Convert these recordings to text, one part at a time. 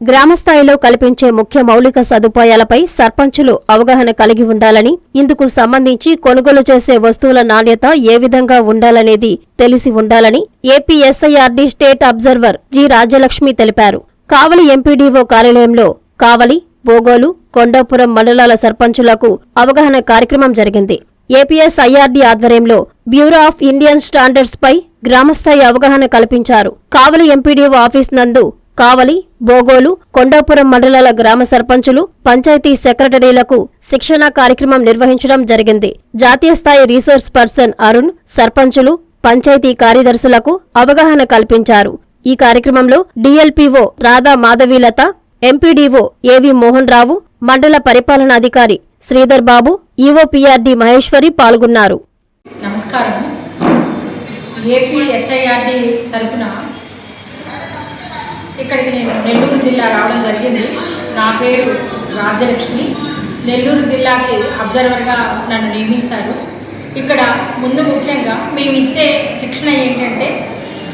గ్రామస్థాయిలో కల్పించే ముఖ్య మౌలిక సదుపాయాలపై సర్పంచులు అవగాహన కలిగి ఉండాలని ఇందుకు సంబంధించి కొనుగోలు చేసే వస్తువుల నాణ్యత ఏ విధంగా ఉండాలనేది తెలిసి ఉండాలని APSIRD state observer G Rajyalakshmi తెలిపారు. కావలి ఎంపీడీఓ కార్యాలయంలో కావలి బోగోలు కొండాపురం మండలాల సర్పంచులకు అవగాహన కార్యక్రమం జరిగింది. ఏపీఎస్ఐఆర్డి ఆధ్వర్యంలో బ్యూరో ఆఫ్ ఇండియన్ స్టాండర్డ్స్ పై గ్రామస్థాయి అవగాహన కల్పించారు. కావలి ఎంపీడీఓ ఆఫీస్ నందు కావలి బోగోలు కొండాపురం మండలాల గ్రామ సర్పంచులు పంచాయతీ సెక్రటరీలకు శిక్షణా కార్యక్రమం నిర్వహించడం జరిగింది. జాతీయ స్థాయి రీసోర్స్ పర్సన్ అరుణ్ సర్పంచులు పంచాయతీ కార్యదర్శులకు అవగాహన కల్పించారు. ఈ కార్యక్రమంలో డీఎల్పీఓ రాధా మాధవీలత ఎంపీడీఓ ఏవి మోహన్ రావు మండల పరిపాలనాధికారి శ్రీధర్ బాబు ఈఓపీఆర్డి మహేశ్వరి పాల్గొన్నారు. నమస్కారం. ఏపీ ఎస్ఐఆర్డి తరఫున ఇక్కడికి నేను నెల్లూరు జిల్లా రావడం జరిగింది. నా పేరు రాజ్యలక్ష్మి నెల్లూరు జిల్లాకి అబ్జర్వర్గా నన్ను నియమించారు. ఇక్కడ ముందు ముఖ్యంగా మేము ఇచ్చే శిక్షణ ఏంటంటే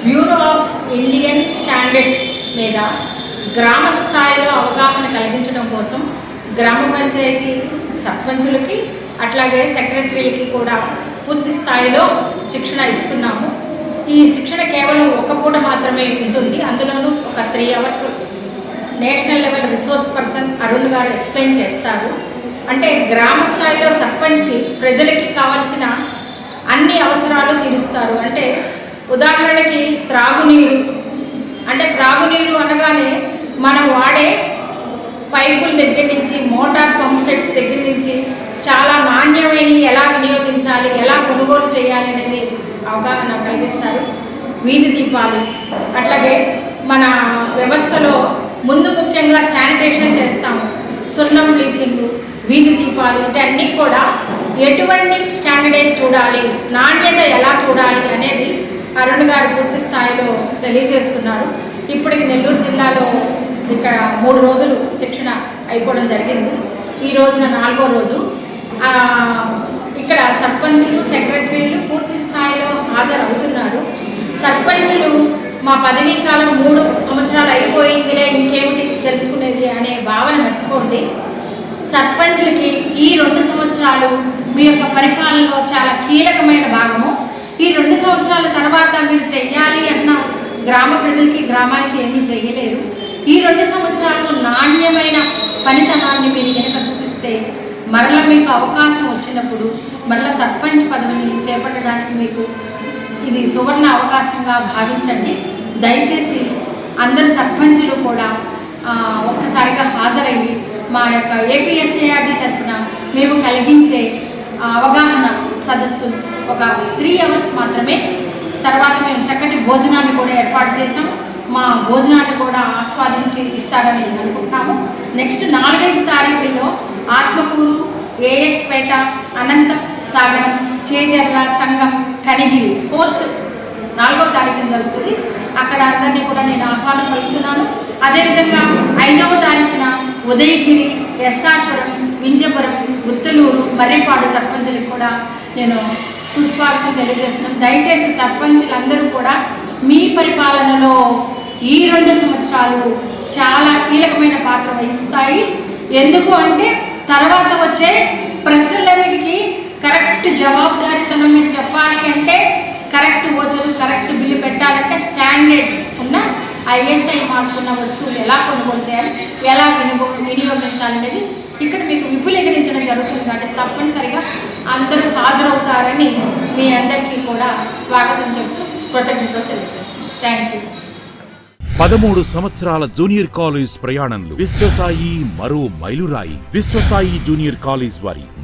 బ్యూరో ఆఫ్ ఇండియన్ స్టాండర్డ్స్ మీద గ్రామ స్థాయిలో అవగాహన కలిగించడం కోసం గ్రామ పంచాయతీ సర్పంచులకి అట్లాగే సెక్రటరీలకి కూడా పూర్తి స్థాయిలో శిక్షణ ఇస్తున్నాము. ఈ శిక్షణ కేవలం ఒక పూట మాత్రమే ఉంటుంది. అందులోనూ ఒక three hours national level resource person Arun garu explain చేస్తారు. అంటే గ్రామ స్థాయిలో సర్పంచ్ ప్రజలకి కావాల్సిన అన్ని అవసరాలు తీరుస్తారు. అంటే ఉదాహరణకి త్రాగునీరు. అంటే త్రాగునీరు అనగానే మనం వాడే పైపుల దగ్గర నుంచి మోటార్ పంప్ సెట్స్ దగ్గర నుంచి చాలా నాణ్యమైనవి ఎలా వినియోగించాలి ఎలా కొనుగోలు చేయాలి అనేది అవగాహన కలిగిస్తారు. వీధి దీపాలు. అట్లాగే మన వ్యవస్థలో ముందు ముఖ్యంగా శానిటేషన్ చేస్తాము. సున్నం బ్లీచింగ్ వీధి దీపాలు వీటన్నీ కూడా ఎటువంటి స్టాండర్డైజ్ చూడాలి నాణ్యత ఎలా చూడాలి అనేది అరుణ్ గారు పూర్తి స్థాయిలో తెలియజేస్తున్నారు. ఇప్పటికి నెల్లూరు జిల్లాలో ఇక్కడ మూడు రోజులు శిక్షణ అయిపోవడం జరిగింది. ఈ రోజున నాలుగో రోజు. ఇక్కడ సర్పంచులు సెక్రటరీలు పూర్తి స్థాయిలో హాజరవుతున్నారు సర్పంచులు మా పదవీ కాలం మూడు సంవత్సరాలు అయిపోయిందిలే ఇంకేమిటి తెలుసుకునేది అనే భావన మర్చిపోండి. సర్పంచులకి ఈ రెండు సంవత్సరాలు మీ యొక్క పరిపాలనలో చాలా కీలకమైన భాగము. ఈ రెండు సంవత్సరాల తర్వాత మీరు చెయ్యాలి అన్న గ్రామ ప్రజలకి గ్రామానికి ఏమీ చేయలేరు ఈ రెండు సంవత్సరాలు నాణ్యమైన పనితనాన్ని మీరు కనుక చూపిస్తే మరల మీకు అవకాశం వచ్చినప్పుడు మరల సర్పంచ్ పదవిని చేపట్టడానికి మీకు ఇది సువర్ణ అవకాశంగా భావించండి. దయచేసి అందరు సర్పంచులు కూడా ఒక్కసారిగా హాజరయ్యి మా యొక్క ఏపీఎస్ఏఆర్డి తరఫున మేము కలిగించే అవగాహన సదస్సు ఒక త్రీ అవర్స్ మాత్రమే. తర్వాత మేము చక్కటి భోజనాన్ని కూడా ఏర్పాటు చేసాం మా భోజనాన్ని కూడా ఆస్వాదించి ఇస్తారని అనుకుంటున్నాము. నెక్స్ట్ నాలుగైదు తారీఖుల్లో ఆత్మకూరు ఏఎస్పేట అనంత సాగరం చేజర్ల సంఘం కనిగిరి ఫోర్త్ నాలుగో తారీఖున జరుగుతుంది. అక్కడ అందరినీ కూడా నేను ఆహ్వానం పలుకుతున్నాను. అదేవిధంగా ఐదవ తారీఖున ఉదయగిరి ఎస్ఆర్పురం వింజపురం గుత్తులూరు మర్రిపాడు సర్పంచులకు కూడా నేను సుస్వాగతం తెలియజేస్తున్నాను. దయచేసి సర్పంచులందరూ కూడా మీ పరిపాలనలో ఈ రెండు సంవత్సరాలు చాలా కీలకమైన పాత్ర వహిస్తాయి. ఎందుకు అంటే తర్వాత వచ్చే ప్రశ్నలన్నిటికీ కరెక్ట్ జవాబుదారితనం మీరు చెప్పాలి అంటే కరెక్ట్ ఓచరు కరెక్ట్ బిల్లు పెట్టాలంటే స్టాండర్డ్ ఉన్న ఐఎస్ఐ మార్కున్న వస్తువులు ఎలా కొనుగోలు చేయాలి ఎలా వినియో వినియోగించాలనేది ఇక్కడ మీకు విపులీకరించడం జరుగుతుంది. కాబట్టి తప్పనిసరిగా అందరూ హాజరవుతారని మీ అందరికీ కూడా స్వాగతం చెప్తూ కృతజ్ఞతలు తెలియజేస్తున్నాను. Thank you. పదమూడు సంవత్సరాల జూనియర్ కాలేజ్ ప్రయాణంలో విశ్వసాయి మరో మైలురాయి. విశ్వసాయి జూనియర్ కాలేజ్ వారి